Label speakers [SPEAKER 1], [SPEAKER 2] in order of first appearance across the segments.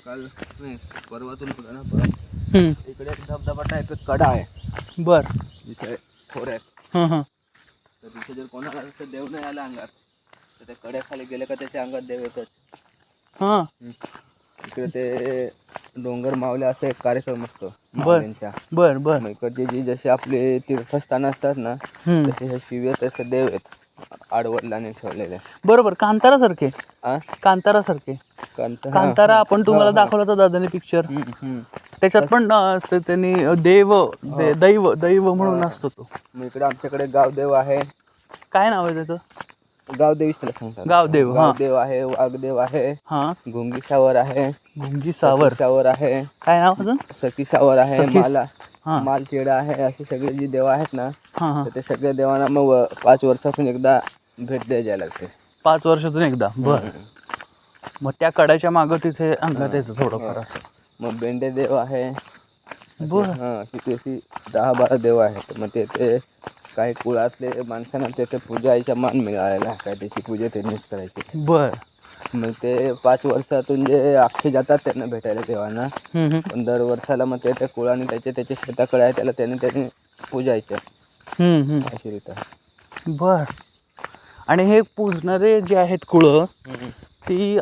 [SPEAKER 1] काल नाही परवातून पुढे ना परवा.
[SPEAKER 2] हम्म.
[SPEAKER 1] इकडे एक धबधबा टाईप कडा आहे.
[SPEAKER 2] बर.
[SPEAKER 1] जिथे खोऱ्या आहेत.
[SPEAKER 2] हां हां.
[SPEAKER 1] तर तिथे जर कोणाला देव नाही आला अंगात तर त्या कड्याखाली गेले का त्याच्या अंगात देव येतात
[SPEAKER 2] हां.
[SPEAKER 1] इकडे ते डोंगर मावले असा एक कार्यक्रम असतो माऊलींचा
[SPEAKER 2] बर बर.
[SPEAKER 1] मग इकडचे जी जसे आपले तीर्थस्थान असतात ना
[SPEAKER 2] हम्म.
[SPEAKER 1] तसे हे शिवे तसे देव आहेत आडवडिलांनी ठेवलेले.
[SPEAKER 2] बरोबर कांतारासारखे.
[SPEAKER 1] आ?
[SPEAKER 2] कांतारासारखे.
[SPEAKER 1] कांत हा.
[SPEAKER 2] कांतारा आपण तुम्हाला दाखवला होता दादाने पिक्चर. त्याच्यात पण अं, असं त्यांनी देव दे- दैव दैव म्हणून असतो तो.
[SPEAKER 1] मग इकडे आमच्याकडे गावदेव आहे.
[SPEAKER 2] काय नाव आहे त्याचं?
[SPEAKER 1] गावदेवीच त्याला सांगतात.
[SPEAKER 2] गावदेव हा.
[SPEAKER 1] गावदेव आहे वाघदेव आहे.
[SPEAKER 2] हा.
[SPEAKER 1] गुंगी शावर आहे.
[SPEAKER 2] गुंगी सावर.
[SPEAKER 1] शावर आहे.
[SPEAKER 2] काय नाव अजून?
[SPEAKER 1] सखी शावर आहे
[SPEAKER 2] सखी-
[SPEAKER 1] माला.
[SPEAKER 2] हा.
[SPEAKER 1] मालचेडा आहे असे सगळे जी देव आहेत ना
[SPEAKER 2] हा हा.
[SPEAKER 1] तर ते सगळ्या देवांना मग व- पाच वर्षातून एकदा भेट द्यायला लागते.
[SPEAKER 2] पाच वर्षातून एकदा. बर. मग त्या कड्याच्या मागं तिथे अंगात येतं थोडंफार असं.
[SPEAKER 1] मग बेंडे देव आहे.
[SPEAKER 2] बर.
[SPEAKER 1] हा अशी तशी दहा बारा देव आहेत. मग ते ते काही कुळातले माणसांना तेथे पूजायचा मान मिळालेला आहे. काय त्याची पूजा त्यांनीच करायची.
[SPEAKER 2] बर.
[SPEAKER 1] मग ते पाच वर्षातून जे अख्खे जातात त्यांना भेटायला देवांना.
[SPEAKER 2] हम्म, हम्म.
[SPEAKER 1] पण दर वर्षाला मग ते त्या कुळाने त्याचे त्याचे शेताकडे आहे त्याला त्याने त्याने पूजायचं.
[SPEAKER 2] हम्म, हम्म.
[SPEAKER 1] अशी रीत आहे.
[SPEAKER 2] बर. आणि हे पूजणारे जे आहेत कुळं ती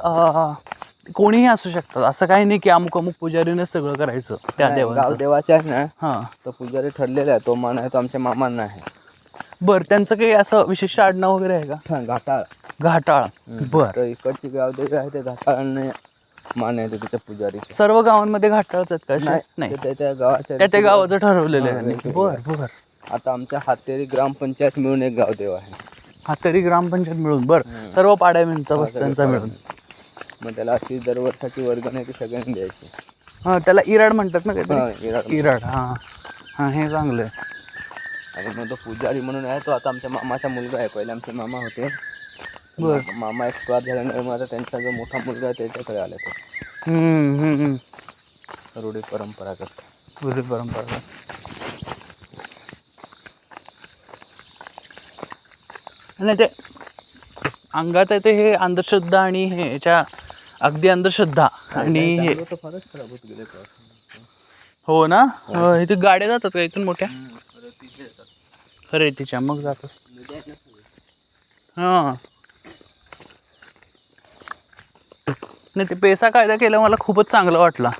[SPEAKER 2] कोणीही असू शकतात असं काही नाही की अमुक अमुक पुजारीने सगळं करायचं त्या
[SPEAKER 1] नाही,
[SPEAKER 2] देवांचं.
[SPEAKER 1] गावदेवाचा आहे ना.
[SPEAKER 2] हां.
[SPEAKER 1] तो पुजारी ठरलेला आहे तो मान आहे तो आमच्या मामांना आहे.
[SPEAKER 2] बर त्यांचं काही असं विशिष्ट आडनाव वगैरे आहे का?
[SPEAKER 1] हा, घाटाळ.
[SPEAKER 2] घाटाळ. बर.
[SPEAKER 1] तर इकडची गावदेवी आहे ते घाटाळांना मान आहे तिच्या पुजारी.
[SPEAKER 2] सर्व गावांमध्ये घाटाळच आहेत का? नाही
[SPEAKER 1] त्या गावाच्या
[SPEAKER 2] त्या त्या गावाचं ठरवलेलं आहे. बर बर.
[SPEAKER 1] आता आमच्या हातेरी ग्रामपंचायत मिळून एक गावदेव आहे.
[SPEAKER 2] हा तरी ग्रामपंचायत मिळून. बर. सर्व पाड्यामींचा वस्त्यांचा मिळून.
[SPEAKER 1] मग त्याला अशी दरवर्षाची वर्गणी ती सगळ्यांनी द्यायची?
[SPEAKER 2] हा त्याला इराड म्हणतात ना काहीतरी?
[SPEAKER 1] इराड.
[SPEAKER 2] हा. हा हे चांगलं आहे.
[SPEAKER 1] आणि मग तो पुजारी म्हणून आहे तो. आता आमच्या मामाचा मुलगा आहे. पहिले आमचे मामा होते.
[SPEAKER 2] बर.
[SPEAKER 1] मामा एक्सपायर झाल्यानंतर मग आता त्यांचा जो मोठा मुलगा आहे त्याच्याकडे आला तो. रूढी परंपरागत.
[SPEAKER 2] पूर्वी परंपरा नाही ते अंगात आहे ते हे अंधश्रद्धा आणि हे याच्या अगदी अंधश्रद्धा आणि हे हो ना? इथे गाड्या जातात का इथून मोठ्या? खरे तिच्या मग जातात. हां. नाही ते पेसा कायदा केला मला खूपच चांगलं वाटला.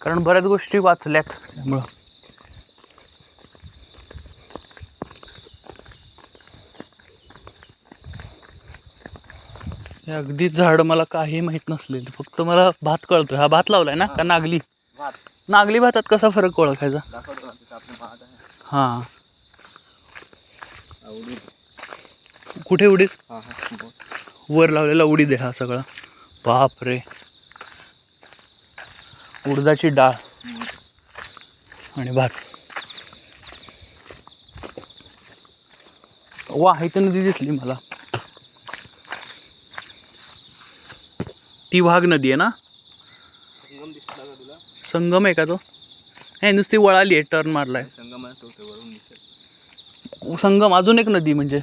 [SPEAKER 2] कारण बऱ्याच गोष्टी वाचल्यात त्यामुळं. हे अगदी झाड मला काही माहीत नसलेलं. फक्त मला भात कळतोय. हा भात लावलाय ना का नागली? नागली भातात कसा फरक ओळखायचा? हां. कुठे
[SPEAKER 1] बोल.
[SPEAKER 2] वर लावलेला उडीद आहे हा सगळा. बाप रे उडदाची डाळ आणि भात. वा इथं नदी दिसली मला. ती वाघ नदी आहे ना?
[SPEAKER 1] संगम दिसला का तुला?
[SPEAKER 2] संगम आहे का तो? नाही नुसती वळाली आहे टर्न मारलाय. संगम अजून एक नदी म्हणजे?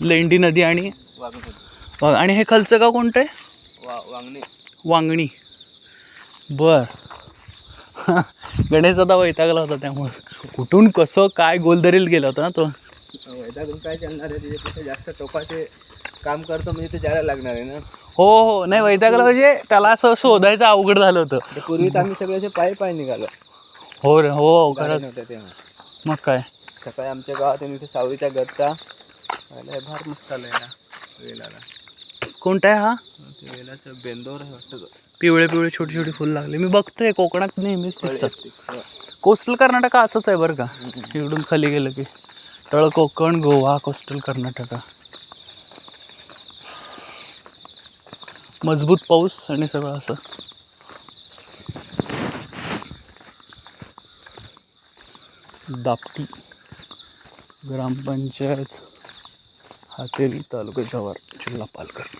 [SPEAKER 1] लेंडी नदी
[SPEAKER 2] आणि
[SPEAKER 1] वाघ
[SPEAKER 2] आणि हे खालचं गाव कोणतं आहे?
[SPEAKER 1] वांगणी.
[SPEAKER 2] वांगणी. बर. गणेश दादा वैतागला होता त्यामुळे. कुठून कसं काय गोलदरील गेला होता ना तो?
[SPEAKER 1] वैतागून काय चालणार आहे? जास्त टोकाचे काम करतो म्हणजे ते जायला लागणार आहे ना.
[SPEAKER 2] हो हो. नाही वैतागला म्हणजे त्याला असं शोधायचं अवघड झालं होतं.
[SPEAKER 1] ते पूर्वी तर आम्ही सगळे असे पायी पायी निघालो.
[SPEAKER 2] हो रे हो
[SPEAKER 1] गाड्या
[SPEAKER 2] खरंच
[SPEAKER 1] नव्हत्या तेव्हा.
[SPEAKER 2] मग काय?
[SPEAKER 1] सकाळी आमच्या गावात आहे इथे सावळीच्या गत्ता. लय भार मस्त आलाय ना वेलाला.
[SPEAKER 2] कोणता आहे हा?
[SPEAKER 1] ते वेलाचं बेंदोर आहे वाटतं
[SPEAKER 2] पिवळे पिवळे छोटे छोटे फुल लागले. मी बघतोय कोकणात नेहमीच दिसतात. कोस्टल कर्नाटक असंच आहे बरं का? इकडून खाली गेलं की तळ कोकण गोवा कोस्टल कर्नाटका. मजबूत पाऊस आणि सगळं असं. दापटी ग्रामपंचायत हातेरी तालुका जव्हार जिल्हा पालघर.